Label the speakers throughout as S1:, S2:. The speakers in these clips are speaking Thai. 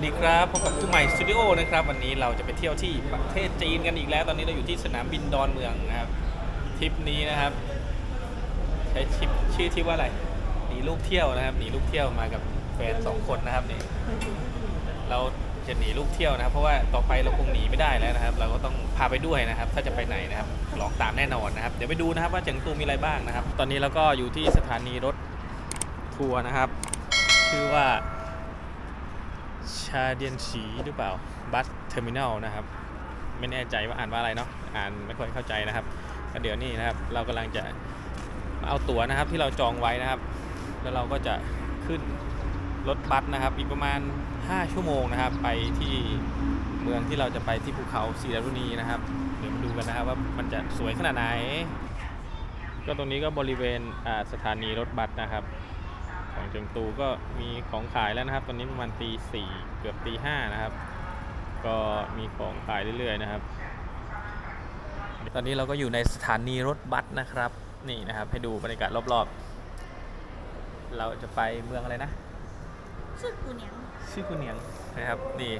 S1: วัสดีครับพบกับคู่ใหม่สตูดิโอนะครับวันนี้เราจะไปเที่ยวที่ประเทศจีนกันอีกแล้ว ตอนนี้เราอยู่ที่สนามบินดอนเมืองนะครับทริปนี้นะครับ ใช้ทริปชื่อทริปว่าอะไรหนีลูกเที่ยวนะครับหนีลูกเที่ยวมากับแฟนสองคนนะครับนี่เราจะหนีลูกเที่ยวนะครับ เพราะว่าต่อไปเราคงหนีไม่ได้แล้วนะครับ เราก็ต้องพาไปด้วยนะครับ ถ้าจะไปไหนนะครับลองตามแน่นอนนะครับ เดี๋ยวไปดูนะครับว่าเจังตูมีอะไรบ้างนะครับ ตอนนี้เราก็อยู่ที่สถานีรถทัวร์นะครับ ชื่อว่า ชาเดียนฉีหรือเปล่าบัสเทอร์มินอลนะครับ ไม่แน่ใจว่าอ่านว่าอะไรเนาะอ่านไม่ค่อยเข้าใจนะครับก็เดี๋ยวนี้นะครับ เรากำลังจะเอาตั๋วนะครับที่เราจองไว้นะครับ แล้วเราก็จะขึ้นรถบัสนะครับ อีกประมาณ 5 ชั่วโมงนะครับ ไปที่เมืองที่เราจะไปที่ภูเขาสีดารุณีนะครับ เดี๋ยวมาดูกันนะครับว่ามันจะสวยขนาดไหน ก็ตรงนี้ก็บริเวณสถานีรถบัสนะครับ จงตูก็มีของขายแล้วนะครับ ตอนนี้ประมาณตีสี่เกือบตีห้านะครับ ก็มีของขายเรื่อยๆนะครับ ตอนนี้เราก็อยู่ในสถานีรถบัสนะครับ นี่นะครับ ให้ดูบรรยากาศรอบๆ เราจะไปเมืองอะไรนะ
S2: ชื่อกูเนียง
S1: ชื่อคุณเนียงนะครับนี่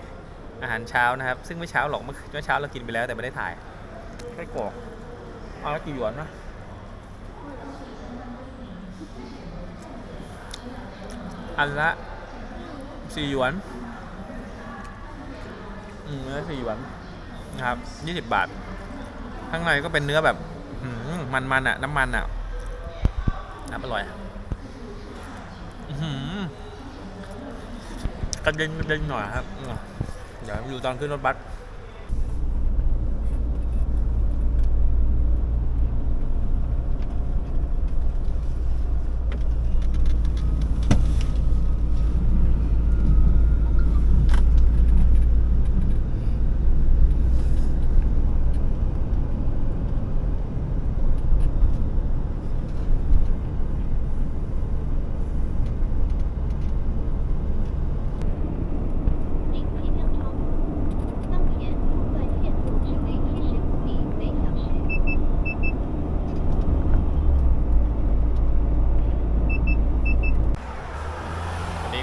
S1: อาหารเช้านะครับ ซึ่งเมื่อเช้าหรอกเมื่อเช้าเรากินไปแล้วแต่ไม่ได้ถ่ายไส้กรอกเอาแล้วกี่หยวนนะ อันละสี่หยวน อืมเนื้อสี่หยวนนะครับยี่สิบบาท ข้างในก็เป็นเนื้อแบบมันมันๆอะน้ำมันอะน้ำอร่อยอื้อหือกระเด็นกระเด็นหน่อยครับ เดี๋ยวอยู่ตอนขึ้นรถบัส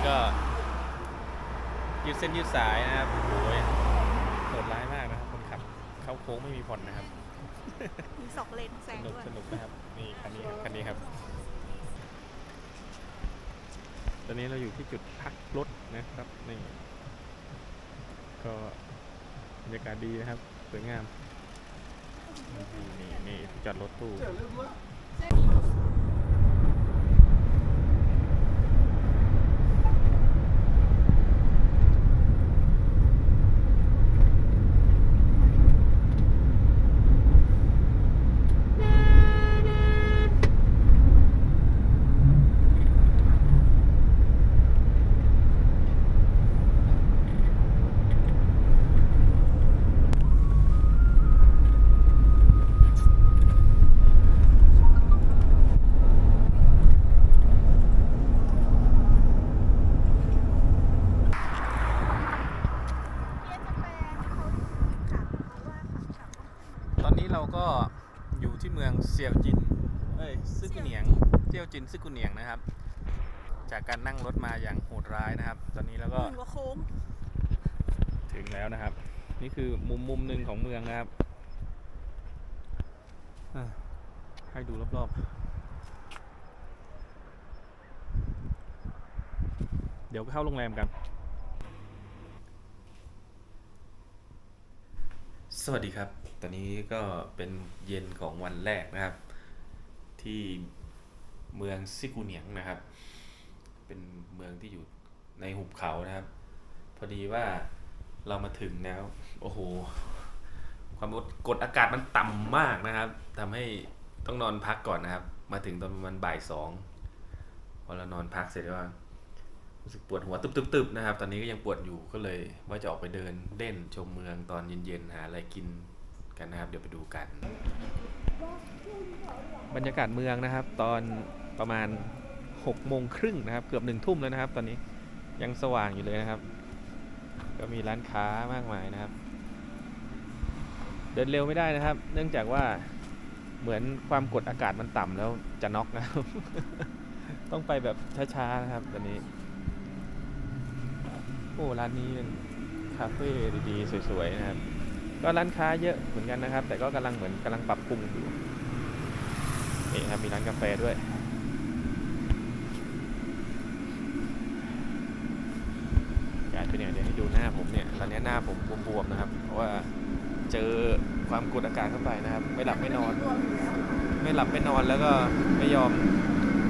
S1: ก็ยืดเส้นยืดสายนะครับโอ้ยโหดร้ายมากนะครับคนขับเข้าโค้งไม่มีผ่อนนะครับ
S2: มีสองเลนแซ
S1: ส
S2: ง
S1: นุก
S2: ด้วย
S1: สนุกนะครับนี่คันนี้ครับคันนี้ครับ ตอนนี้เราอยู่ที่จุดพักรถนะครับนี่ก็บรรยากาศดีนะครับสวยงามนี่นี่นี่ที่จอดรถตู้ตอนนี้ เราก็อยู่ที่เมืองเซียวจิน เอ้ยซึกุเหนียงเซียวจินซึกุเหนียงนะครับ จากการนั่งรถมาอย่างโหดร้ายนะครับ ตอนนี้เรา
S2: ห
S1: ก็
S2: มื่นกว่าโค้ง
S1: ถึงแล้วนะครับ นี่คือมุมมุมหนึ่งของเมืองนะครับให้ดูรอบๆ เดี๋ยวเข้าโรงแรมกัน สวัสดีครับ ตอนนี้ก็เป็นเย็นของวันแรกนะครับ ที่เมืองซิกูเหนียงนะครับ เป็นเมืองที่อยู่ในหุบเขานะครับ พอดีว่าเรามาถึงแล้ว โอ้โห ความกดกดอากาศมันต่ำมากนะครับทำให้ต้องนอนพักก่อนนะครับ มาถึงตอนประมาณบ่ายสองพอเรานอนพักเสร็จแล้ว รู้สึกปวดหัวตึบๆนะครับ ตอนนี้ก็ยังปวดอยู่ก็เลย ว่าจะออกไปเดินเล่นชมเมืองตอนเย็นๆหาอะไรกินกันนะครับ เดี๋ยวไปดูกัน บรรยากาศเมืองนะครับ ตอนประมาณ6โมงครึ่งนะครับ เกือบหนึ่งทุ่มแล้วนะครับ ตอนนี้ยังสว่างอยู่เลยนะครับ ก็มีร้านค้ามากมายนะครับ เดินเร็วไม่ได้นะครับ เนื่องจากว่าเหมือนความกดอากาศมันต่ำแล้วจะน็อกนะครับ ต้องไปแบบช้าๆนะครับ ตอนนี้ โอ้ร้านนี้เป็นคาเฟ่ดีๆสวยๆนะครับ ก็ร้านค้าเยอะเหมือนกันนะครับ แต่ก็กำลังเหมือนกำลังปรับปรุงอยู่นี่ครับมีร้านกาแฟด้วยกายเป็นอย่างเดี๋ยวให้ดูหน้าผมเนี่ยตอนนี้หน้าผมบวมๆนะครับ เพราะว่าเจอความกดอากาศเข้าไปนะครับ ไม่หลับไม่นอน ไม่หลับไม่นอนแล้วก็ไม่ยอม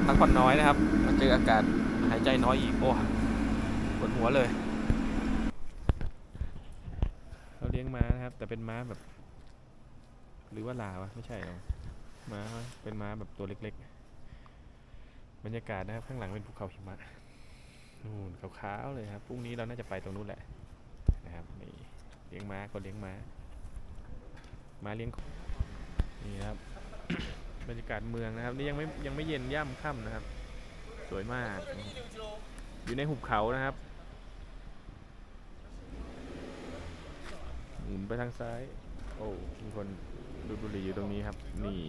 S1: พักผ่อนน้อยนะครับมาเจออากาศหายใจน้อยอีกโอ้ปวดหัวเลย เราเลี้ยงม้า นะครับ แต่เป็นม้าแบบ หรือว่าลาวะไม่ใช่หรอกม้าเป็นม้าแบบตัวเล็กๆ บรรยากาศนะครับข้างหลังเป็นภูเขาหิมะนู่นขาวๆเลยครับพรุ่งนี้เราน่าจะไปตรงนู้นแหละนะครับนี่เลี้ยงม้าก็เลี้ยงม้าม้าเลี้ยงนี่ครับบรรยากาศเมืองนะครับนี่ยังไม่ยังไม่เย็นย่ำค่ำนะครับ สวยมาก อยู่ในหุบเขานะครับ หมุนไปทางซ้าย โอ้ มีคนดูดบุหรี่อยู่ตรงนี้ครับ นี่